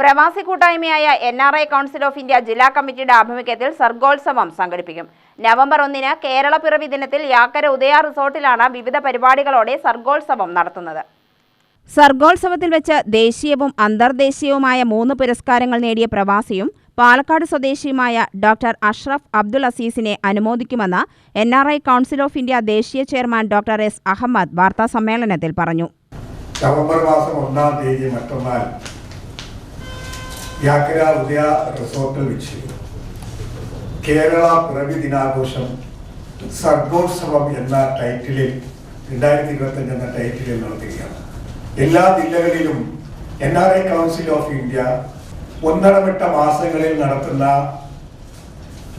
പ്രവാസി കൂട്ടായ്മയായ N R I council of India ജില്ലാ കമ്മിറ്റിയുടെ ആഭിമുഖ്യത്തിൽ സർഗോത്സവം സംഘടിപ്പിക്കും. നവംബർ ഒന്നിന് കേരള പിറവി ദിനത്തിൽ യാക്കര ഉദയ റിസോർട്ടിലാണ് വിവിധ പരിപാടികളോടെ സർഗോത്സവം നടത്തുന്നത്. സർഗോത്സവത്തിൽ വെച്ച് ദേശീയവും അന്തർദേശീയവുമായ മൂന്ന് പുരസ്കാരങ്ങൾ നേടിയ പ്രവാസിയും പാലക്കാട് സ്വദേശിയുമായ ഡോക്ടർ അഷ്റഫ് അബ്ദുൾ അസീസിനെ അനുമോദിക്കുമെന്ന് N R I council of India ദേശീയ ചെയർമാൻ ഡോക്ടർ എസ് അഹമ്മദ് വാർത്താസമ്മേളനത്തിൽ പറഞ്ഞു. നവംബർ മാസം ഒന്നാം തീയതി മറ്റന്നാൾ യാക്കര ഉദയ റിസോർട്ടിൽ വെച്ച് കേരള പിറവി ദിനാഘോഷം സർഗോത്സവം എന്ന ടൈറ്റിലിൽ രണ്ടായിരത്തി ഇരുപത്തഞ്ച് എന്ന ടൈറ്റിലിൽ നടത്തുകയാണ് എല്ലാ ജില്ലകളിലും N R I council of India ഒന്നടവിട്ട മാസങ്ങളിൽ നടത്തുന്ന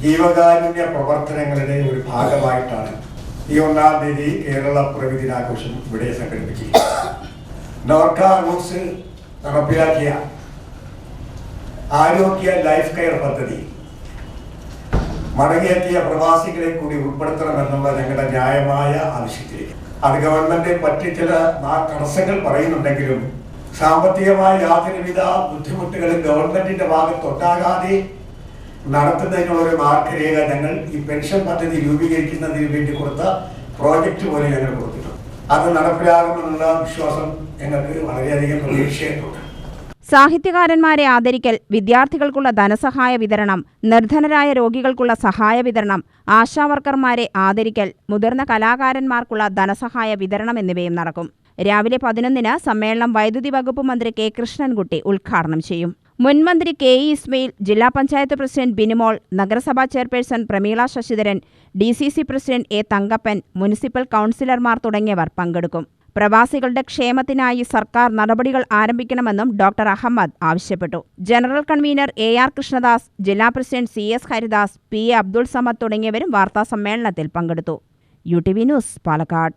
ജീവകാരുണ്യ പ്രവർത്തനങ്ങളുടെ ഒരു ഭാഗമായിട്ടാണ് ഈ ഒന്നാം തീയതി കേരള പിറവി ദിനാഘോഷം ഇവിടെ സംഘടിപ്പിച്ചിരിക്കുന്നത്. നോർക്ക റൂട്ട്സ് നടപ്പിലാക്കിയ ആരോഗ്യ ലൈഫ് കെയർ പദ്ധതി. മടങ്ങിയെത്തിയ പ്രവാസികളെ കൂടി ഉൾപ്പെടുത്തണമെന്നുള്ള ഞങ്ങളുടെ ന്യായമായ ആവശ്യത്തിലേക്ക് അത് ഗവൺമെന്റ് മറ്റ് ചില തടസ്സങ്ങൾ പറയുന്നുണ്ടെങ്കിലും സാമ്പത്തികമായ യാതൊരുവിധ ബുദ്ധിമുട്ടുകളും ഗവൺമെന്റിന്റെ ഭാഗത്തുണ്ടാകാതെ നടത്തുന്നതിനുള്ള ഒരു മാർഗരേഖ ഞങ്ങൾ ഈ പെൻഷൻ പദ്ധതി രൂപീകരിക്കുന്നതിന് വേണ്ടി കൊടുത്ത പ്രോജക്റ്റ് പോലെ ഞങ്ങൾ കൊടുത്തിട്ടുണ്ട്. അത് നടപ്പിലാകുമെന്നുള്ള വിശ്വാസം ഞങ്ങൾക്ക് വളരെയധികം പ്രതീക്ഷയുണ്ട്. സാഹിത്യകാരന്മാരെ ആദരിക്കൽ വിദ്യാർത്ഥികൾക്കുള്ള ധനസഹായ വിതരണം നിർധനരായ രോഗികൾക്കുള്ള സഹായ വിതരണം ആശാവർക്കർമാരെ ആദരിക്കൽ മുതിർന്ന കലാകാരന്മാർക്കുള്ള ധനസഹായ വിതരണം എന്നിവയും നടക്കും. രാവിലെ പതിനൊന്നിന് സമ്മേളനം വൈദ്യുതി വകുപ്പ് മന്ത്രി കെ. കൃഷ്ണൻകുട്ടി ഉദ്ഘാടനം ചെയ്യും. മുൻമന്ത്രി കെ. ഇ. ഇസ്മയിൽ ജില്ലാ പഞ്ചായത്ത് പ്രസിഡന്റ് ബിനിമോൾ നഗരസഭാ chairperson Prameela Sasidharan D C C president A. Thankappan municipal കൗൺസിലർമാർ തുടങ്ങിയവർ പങ്കെടുക്കും. പ്രവാസികളുടെ ക്ഷേമത്തിനായി സർക്കാർ നടപടികൾ ആരംഭിക്കണമെന്നും ഡോക്ടർ അഹമ്മദ് ആവശ്യപ്പെട്ടു. General convener A R Krishnadas ജില്ലാ president C S Haridas P A Abdul Samad തുടങ്ങിയവരും വാർത്താസമ്മേളനത്തിൽ പങ്കെടുത്തു. U T V news Palakkad.